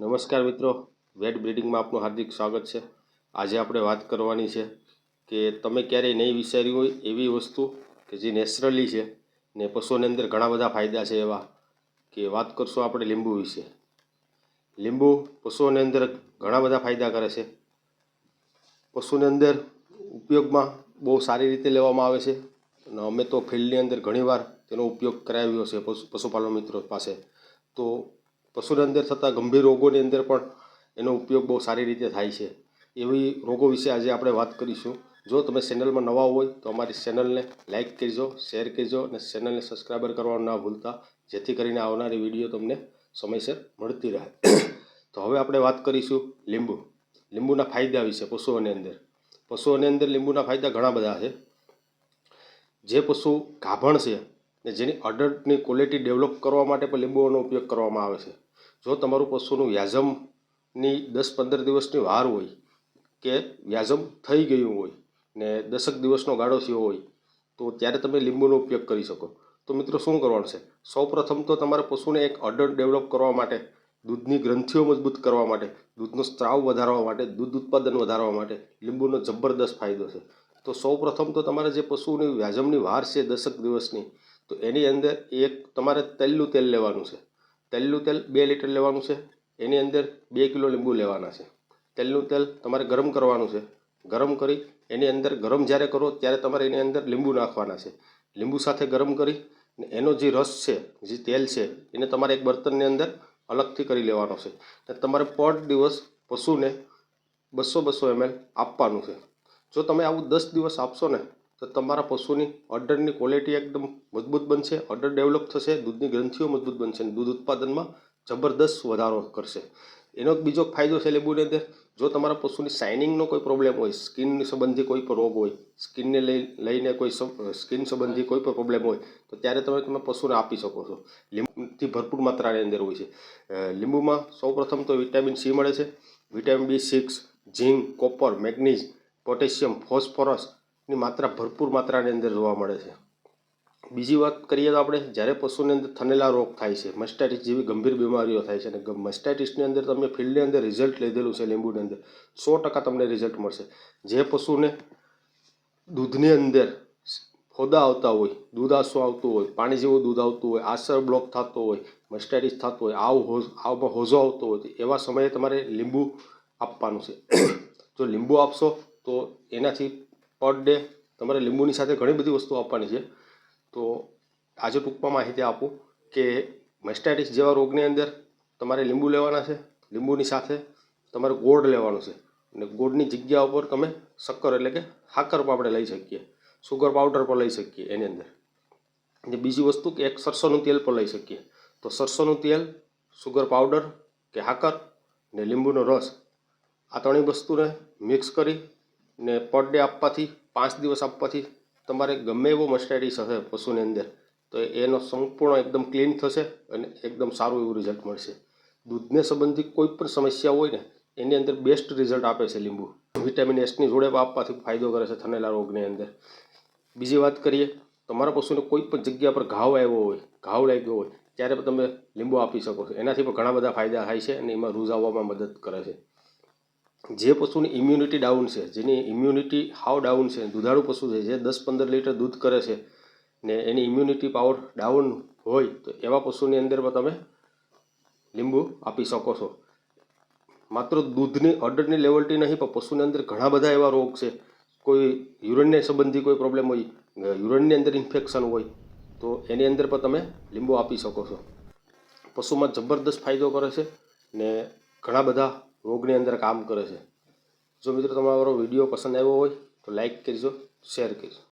નમસ્કાર મિત્રો. વેટ બ્રિડિંગમાં આપનું હાર્દિક સ્વાગત છે. આજે આપણે વાત કરવાની છે કે તમે ક્યારેય નહીં વિચાર્યું હોય એવી વસ્તુ કે જે નેચરલી છે ને પશુઓની અંદર ઘણા બધા ફાયદા છે એવા કે વાત કરશું આપણે લીંબુ વિશે. લીંબુ પશુઓની અંદર ઘણા બધા ફાયદા કરે છે. પશુની અંદર ઉપયોગમાં બહુ સારી રીતે લેવામાં આવે છે અને અમે તો ફિલ્ડની અંદર ઘણીવાર તેનો ઉપયોગ કરાવ્યો છે પશુ પશુપાલન મિત્રો પાસે. તો પશુની અંદર થતા ગંભીર રોગોની અંદર પણ એનો ઉપયોગ બહુ સારી રીતે થાય છે. એવી રોગો વિશે આજે આપણે વાત કરીશું. જો તમે ચેનલમાં નવા હોય તો અમારી ચેનલને લાઇક કરજો, શેર કરજો અને ચેનલને સબસ્ક્રાઈબર કરવાનું ના ભૂલતા, જેથી કરીને આવનારી વીડિયો તમને સમયસર મળતી રહે. તો હવે આપણે વાત કરીશું લીંબુ. લીંબુના ફાયદા વિશે પશુઓની અંદર. પશુઓની અંદર લીંબુના ફાયદા ઘણા બધા છે. જે પશુ ગાભણ છે ને જેની અડલ્ટની ક્વોલિટી ડેવલપ કરવા માટે પણ લીંબુઓનો ઉપયોગ કરવામાં આવે છે. જો તમારું પશુનું વ્યાજમની દસ પંદર દિવસની વાર હોય કે વ્યાજમ થઈ ગયું હોય ને દસક દિવસનો ગાળો થયો હોય, તો ત્યારે તમે લીંબુનો ઉપયોગ કરી શકો. તો મિત્રો શું કરવાનું છે? સૌપ્રથમ તો તમારે પશુને એક અડલ્ટ ડેવલપ કરવા માટે, દૂધની ગ્રંથિઓ મજબૂત કરવા માટે, દૂધનો સ્ત્રાવ વધારવા માટે, દૂધ ઉત્પાદન વધારવા માટે લીંબુનો જબરદસ્ત ફાયદો છે. તો સૌપ્રથમ તો તમારે જે પશુની વ્યાજમની વાર છે દસક દિવસની તો એની અંદર એક તમારે તેલનું તેલ લેવાનું છે. તેલનું તેલ બે લીટર લેવાનું છે. એની અંદર બે કિલો લીંબુ લેવાના છે. તેલનું તેલ તમારે ગરમ કરવાનું છે. ગરમ કરી એની અંદર ગરમ જ્યારે કરો ત્યારે તમારે એની અંદર લીંબુ નાખવાના છે. લીંબુ સાથે ગરમ કરી એનો જે રસ છે, જે તેલ છે, એને તમારે એક બર્તનની અંદર અલગથી કરી લેવાનો છે. તમારે પર દિવસ પશુને બસો બસો એમએલ આપવાનું છે. જો તમે આવું દસ દિવસ આપશો ને તો તમારા પશુની અડરની ક્વોલિટી એકદમ મજબૂત બનશે અડર ડેવલપ થશે, દૂધની ગ્રંથિઓ મજબૂત બનશે અને દૂધ ઉત્પાદનમાં જબરદસ્ત વધારો કરશે. એનો બીજો ફાયદો છે લીંબુની અંદર, જો તમારા પશુની શાઇનિંગનો કોઈ પ્રોબ્લેમ હોય સ્કિન સંબંધી કોઈ પણ રોગ હોય સ્કિનને લઈ, લઈને કોઈ સ્કિન સંબંધી કોઈ પણ પ્રોબ્લેમ હોય, તો ત્યારે તમે તમે પશુને આપી શકો છો. લીંબુથી ભરપૂર માત્રાની અંદર હોય છે. લીંબુમાં સૌપ્રથમ તો વિટામિન સી મળે છે. Vitamin B six zinc copper manganese potassium ફોસ્ફરસની માત્રા ભરપૂર માત્રાની અંદર જોવા મળે છે. બીજી વાત કરીએ તો આપણે જ્યારે પશુની અંદર થનેલા રોગ થાય છે મસ્ટાઇટિસ જેવી ગંભીર બીમારીઓ થાય છે અને મસ્ટાઇટિસની અંદર તમે ફિલ્ડની અંદર રિઝલ્ટ લીધેલું છે, લીંબુની અંદર, સો ટકા તમને રિઝલ્ટ મળશે. જે પશુને દૂધની અંદર ફોદા આવતા હોય, દૂધ આંસુ આવતું હોય, પાણી જેવું દૂધ આવતું હોય આસર બ્લોક થતો હોય મસ્ટાઇટિસ થતો હોય, આવ હોઝ, આવમાં હોઝો આવતો હોય એવા સમયે તમારે લીંબુ આપવાનું છે. જો લીંબુ આપશો તો એનાથી પર ડે તમારે લીંબુની સાથે ઘણી બધી વસ્તુઓ આપવાની છે. તો આજે ટૂંકમાં માહિતી આપું કે મેસ્ટાઇટિસ જેવા રોગની અંદર તમારે લીંબુ લેવાના છે, લીંબુની સાથે તમારે ગોળ લેવાનું છે. અને ગોળની જગ્યા ઉપર તમે શક્કર એટલે કે હાકર પણ આપણે લઈ શકીએ, સુગર પાવડર પણ લઈ શકીએ એની અંદર. અને બીજી વસ્તુ કે એક સરસોનું તેલ પણ લઈ શકીએ. તો સરસોનું તેલ, સુગર પાવડર કે હાકર ને લીંબુનો રસ, આ ત્રણેય વસ્તુને મિક્સ કરી ને પર ડે આપવાથી, પાંચ દિવસ આપવાથી તમારે ગમે એવો મસ્ટેરીસ હશે પશુની અંદર, તો એનો સંપૂર્ણ એકદમ ક્લીન થશે અને એકદમ સારું એવું રિઝલ્ટ મળશે. દૂધને સંબંધિત કોઈ પણ સમસ્યા હોય ને, એની અંદર બેસ્ટ રિઝલ્ટ આપે છે લીંબુ. વિટામિન એસની જોડે આપવાથી ફાયદો કરે છે થનેલા રોગની અંદર. બીજી વાત કરીએ, તમારા પશુને કોઈ પણ જગ્યા પર ઘાવ આવ્યો હોય, ઘાવ લાગ્યો હોય, ત્યારે તમે લીંબુ આપી શકો છો. એનાથી પણ ઘણા બધા ફાયદા થાય છે અને એમાં રૂઝાવવામાં મદદ કરે છે. જે પશુની ઇમ્યુનિટી ડાઉન છે, જેની ઇમ્યુનિટી હાવ ડાઉન છે, દુધાળુ પશુ છે, જે દસ પંદર લીટર દૂધ કરે છે ને એની ઇમ્યુનિટી પાવર ડાઉન હોય, તો એવા પશુની અંદર પણ તમે લીંબુ આપી શકો છો. માત્ર દૂધની અડરની લેવલથી નહીં, પણ પશુની અંદર ઘણા બધા એવા રોગ છે. કોઈ યુરિનને સંબંધી કોઈ પ્રોબ્લેમ હોય યુરિનની અંદર ઇન્ફેક્શન હોય, તો એની અંદર પણ તમે લીંબુ આપી શકો છો. પશુમાં જબરદસ્ત ફાયદો કરે છે ને ઘણા બધા રોગની અંદર કામ કરે છે. જો મિત્રો, તમારો વીડિયો પસંદ આવ્યો હોય, તો લાઈક કરજો શેર કરજો.